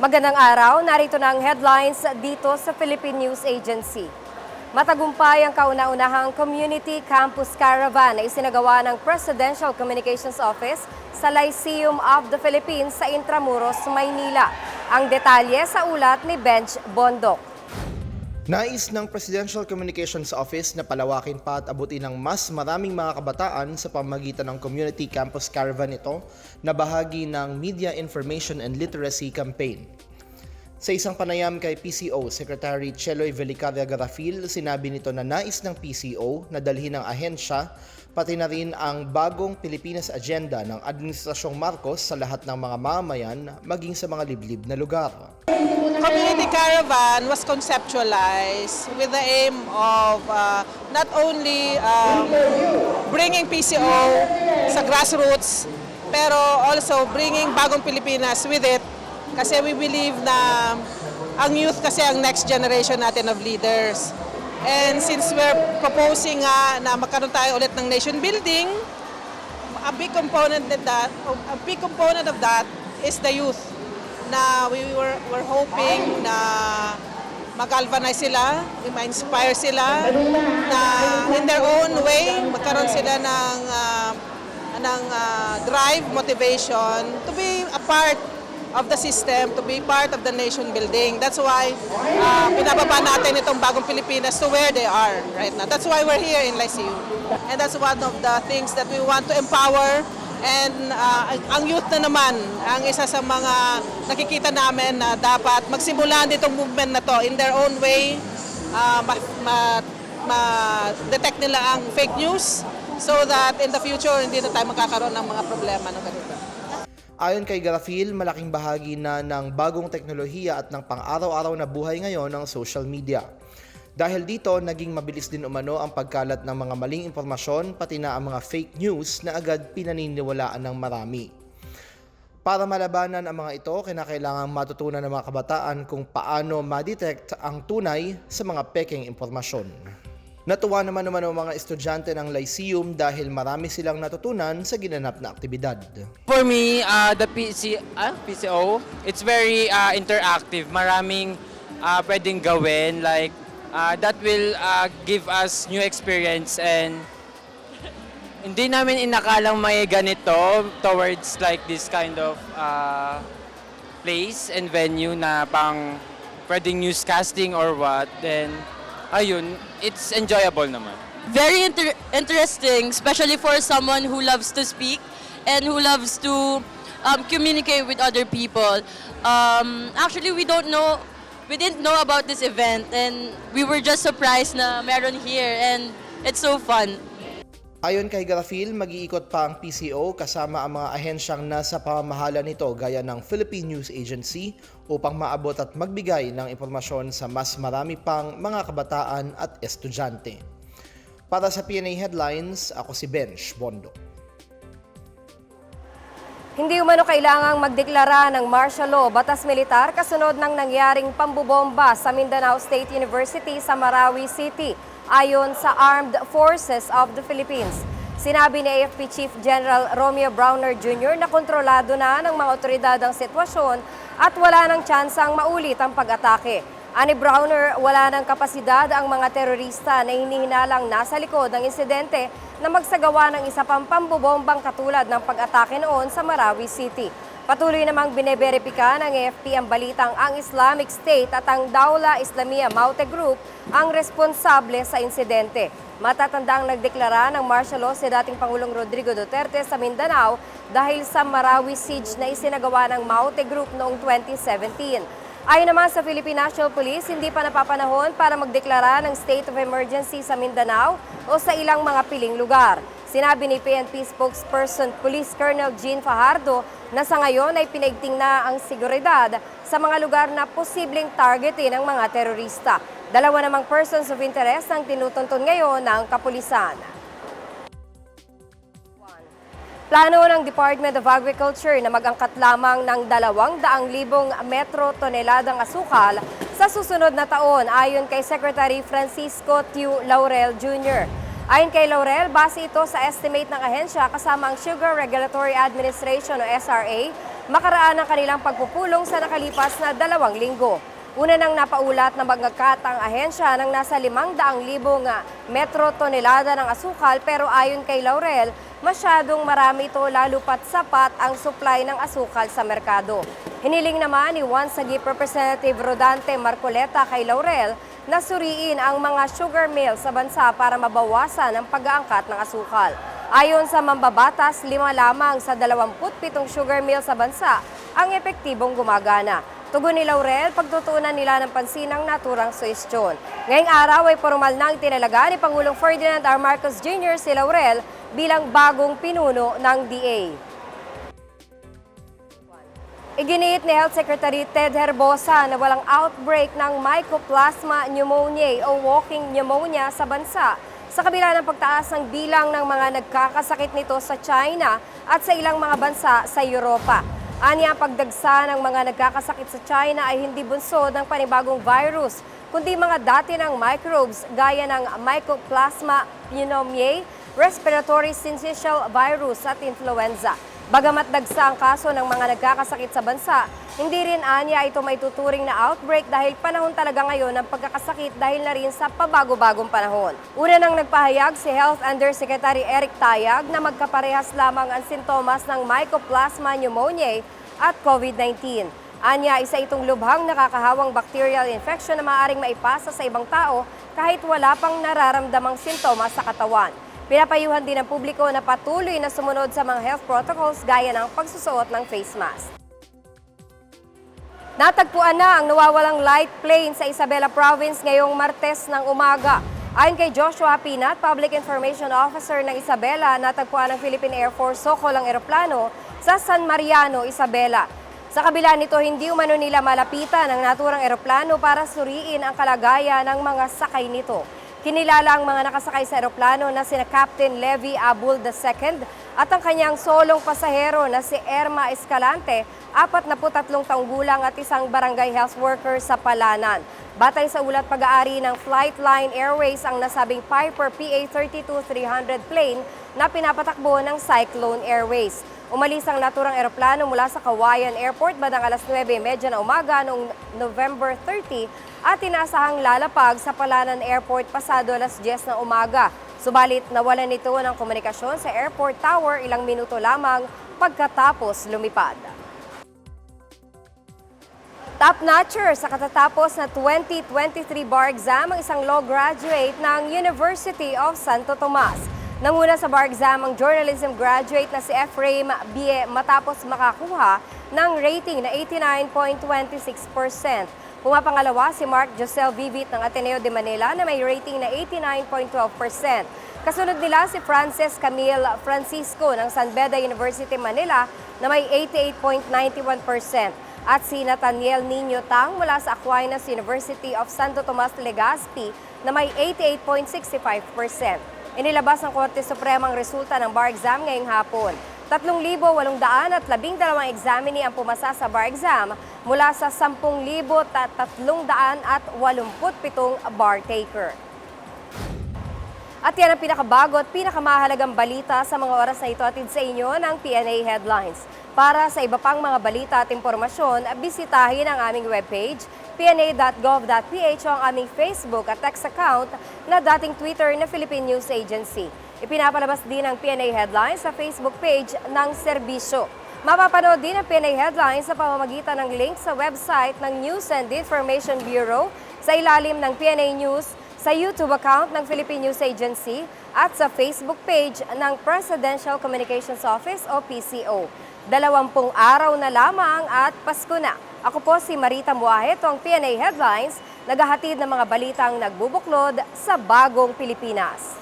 Magandang araw, narito na ang headlines dito sa Philippine News Agency. Matagumpay ang kauna-unahang Community Campus Caravan na isinagawa ng Presidential Communications Office sa Lyceum of the Philippines sa Intramuros, Maynila. Ang detalye sa ulat ni Benj Bondok. Nais ng Presidential Communications Office na palawakin pa at abutin ng mas maraming mga kabataan sa pamagitan ng Community Campus Caravan ito na bahagi ng Media Information and Literacy Campaign. Sa isang panayam kay PCO, Secretary Cheloy Velicaria Garafil, sinabi nito na nais ng PCO na dalhin ng ahensya pati na rin ang bagong Pilipinas Agenda ng Administrasyong Marcos sa lahat ng mga mamamayan maging sa mga liblib na lugar. Community Caravan was conceptualized with the aim of uh, not only um, bringing PCO sa grassroots, pero also bringing bagong Pilipinas with it kasi we believe na ang youth kasi ang next generation natin of leaders. And since we're proposing nga na magkaroon tayo ulit ng nation building, a big component of that, a big component of that is the youth na we were, were hoping na mag-galvanize sila, ma-inspire sila, na in their own way, magkaroon sila ng, ah, ng ah, drive, motivation to be a part of the system, to be part of the nation building. That's why uh, pinababa natin itong bagong Pilipinas to where they are right now. That's why we're here in Lyceum. And that's one of the things that we want to empower And uh, ang youth na naman, ang isa sa mga nakikita namin na dapat magsimulan ditong movement na to in their own way, uh, ma- ma- ma-detect nila ang fake news so that in the future hindi na tayo magkakaroon ng mga problema ng ganito. Ayon kay Garafil, malaking bahagi na ng bagong teknolohiya at ng pang-araw-araw na buhay ngayon ng social media. Dahil dito, naging mabilis din umano ang pagkalat ng mga maling impormasyon pati na ang mga fake news na agad pinaniniwalaan ng marami. Para malabanan ang mga ito, kinakailangan matutunan ng mga kabataan kung paano ma-detect ang tunay sa mga peking impormasyon. Natuwa naman naman ang mga estudyante ng Lyceum dahil marami silang natutunan sa ginanap na aktibidad. For me, uh, the PC, ah, PCO, it's very uh, interactive. Maraming uh, pwedeng gawin. Like, uh, that will uh, give us new experience and hindi namin inakalang may ganito towards like this kind of uh, place and venue na pang pwedeng newscasting or what. Then, ayun, it's enjoyable naman. very inter- interesting, especially for someone who loves to speak and who loves to um, communicate with other people. Um, actually, we don't know, we didn't know about this event, and we were just surprised na meron here, and it's so fun. Ayon kay Garafil, mag-iikot pa ang PCO kasama ang mga ahensyang nasa pamamahala nito gaya ng Philippine News Agency upang maabot at magbigay ng impormasyon sa mas marami pang mga kabataan at estudyante. Para sa PNA Headlines, ako si Bench Bondo. Hindi umano kailangang magdeklara ng martial law batas militar kasunod ng nangyaring pambubomba sa Mindanao State University sa Marawi City ayon sa Armed Forces of the Philippines. Sinabi ni AFP Chief General Romeo Browner Jr. na kontrolado na ng mga otoridad ang sitwasyon at wala ng tsansang maulit ang pag-atake. Ani Browner, wala ng kapasidad ang mga terorista na hinihinalang nasa likod ng insidente na magsagawa ng isa pang pambobombang katulad ng pag-atake noon sa Marawi City. Patuloy namang bineberipika ng AFP ang balitang ang Islamic State at ang Daula Islamia Maute Group ang responsable sa insidente. Matatandang nagdeklara ng martial law si dating Pangulong Rodrigo Duterte sa Mindanao dahil sa Marawi siege na isinagawa ng Maute Group noong 2017. Ayon naman sa Philippine National Police, hindi pa napapanahon para magdeklara ng state of emergency sa Mindanao o sa ilang mga piling lugar. Sinabi ni PNP spokesperson Police Colonel Jean Fajardo na sa ngayon ay pinaigting na ang seguridad sa mga lugar na posibleng targetin ng mga terorista. Dalawa namang persons of interest ang tinutuntun ngayon ng kapulisan. Plano ng Department of Agriculture na magangkat lamang ng 200,000 metro toneladang asukal sa susunod na taon ayon kay Secretary Francisco Tiu Laurel Jr. Ayon kay Laurel, base ito sa estimate ng ahensya kasama ang Sugar Regulatory Administration o SRA makaraan ang kanilang pagpupulong sa nakalipas na dalawang linggo. Una nang napaulat na magkakat ang ahensya ng nasa 500,000 metro tonelada ng asukal pero ayon kay Laurel, masyadong marami ito lalo pat sapat ang supply ng asukal sa merkado. Hiniling naman ni One Sagip Representative Rodante Marcoleta kay Laurel na suriin ang mga sugar mill sa bansa para mabawasan ang pag-aangkat ng asukal. Ayon sa mambabatas, lima lamang sa 27 sugar mill sa bansa ang epektibong gumagana. Tugon ni Laurel, pagtutunan nila ng pansin ang naturang suwestyon. Ngayong araw ay formal nang tinalaga ni Pangulong Ferdinand R. Marcos Jr. si Laurel bilang bagong pinuno ng DA. Iginiit ni Health Secretary Ted Herbosa na walang outbreak ng Mycoplasma pneumoniae o walking pneumonia sa bansa sa kabila ng pagtaas ng bilang ng mga nagkakasakit nito sa China at sa ilang mga bansa sa Europa. Anya, ang pagdagsa ng mga nagkakasakit sa China ay hindi bunsod ng panibagong virus, kundi mga dati ng microbes gaya ng Mycoplasma pneumoniae, respiratory syncytial virus at influenza. Bagamat dagsa ang kaso ng mga nagkakasakit sa bansa, hindi rin anya ito may tuturing na outbreak dahil panahon talaga ngayon ng pagkakasakit dahil na rin sa pabago-bagong panahon. Una nang nagpahayag si Health Undersecretary Eric Tayag na magkaparehas lamang ang sintomas ng Mycoplasma pneumoniae at COVID-19. Anya, isa itong lubhang nakakahawang bacterial infection na maaaring maipasa sa ibang tao kahit wala pang nararamdamang sintomas sa katawan. Pinapayuhan din ng publiko na patuloy na sumunod sa mga health protocols gaya ng pagsusuot ng face mask. Natagpuan na ang nawawalang light plane sa Isabela Province ngayong Martes ng umaga. Ayon kay Joshua Pinat, Public Information Officer ng Isabela, natagpuan ng Philippine Air Force Sokol ang eroplano sa San Mariano, Isabela. Sa kabila nito, hindi umano nila malapitan ang naturang eroplano para suriin ang kalagayan ng mga sakay nito. Kinilala ang mga nakasakay sa eroplano na sina Captain Levi Abul II at ang kanyang solong pasahero na si Erma Escalante, 43 taong gulang at isang barangay health worker sa Palanan. Batay sa ulat pag-aari ng Flightline Airways ang nasabing Piper PA-32-300 plane na pinapatakbo ng Cyclone Airways. Umalis ang naturang eroplano mula sa Kawayan Airport badang alas 9.30 na umaga noong November 30 at tinasahang lalapag sa Palanan Airport pasado alas 10 na umaga. Subalit nawalan nito ng komunikasyon sa airport tower ilang minuto lamang pagkatapos lumipad. Top-notcher sa katatapos na 2023 bar exam ang isang law graduate ng University of Santo Tomas. Nanguna sa bar exam ang journalism graduate na si Ephraim Bie matapos makakuha ng rating na 89.26%. Pumapangalawa si Mark Josel Vivit ng Ateneo de Manila na may rating na 89.12%. Kasunod nila si Frances Camille Francisco ng San Beda University Manila na may 88.91% at si Nathaniel Nino Tang mula sa Aquinas University of Santo Tomas Legazpi na may 88.65%. Inilabas ng Korte Suprema ang resulta ng bar exam ngayong hapon. 3,812 examini ang pumasa sa bar exam mula sa 10,387 bar taker. At yan ang pinakabago at pinakamahalagang balita sa mga oras na ito atid sa inyo ng PNA Headlines. Para sa iba pang mga balita at impormasyon, bisitahin ang aming webpage, pna.gov.ph o ang aming Facebook at text account na dating Twitter na Philippine News Agency. Ipinapalabas din ang PNA Headlines sa Facebook page ng serbisyo. Mapapanood din ang PNA Headlines sa pamamagitan ng link sa website ng News and Information Bureau sa ilalim ng PNA News sa YouTube account ng Philippine News Agency at sa Facebook page ng Presidential Communications Office o PCO. Dalawampung araw na lamang at Pasko na. Ako po si Marita Muahe, ang PNA Headlines, naghahatid ng mga balitang nagbubuklod sa bagong Pilipinas.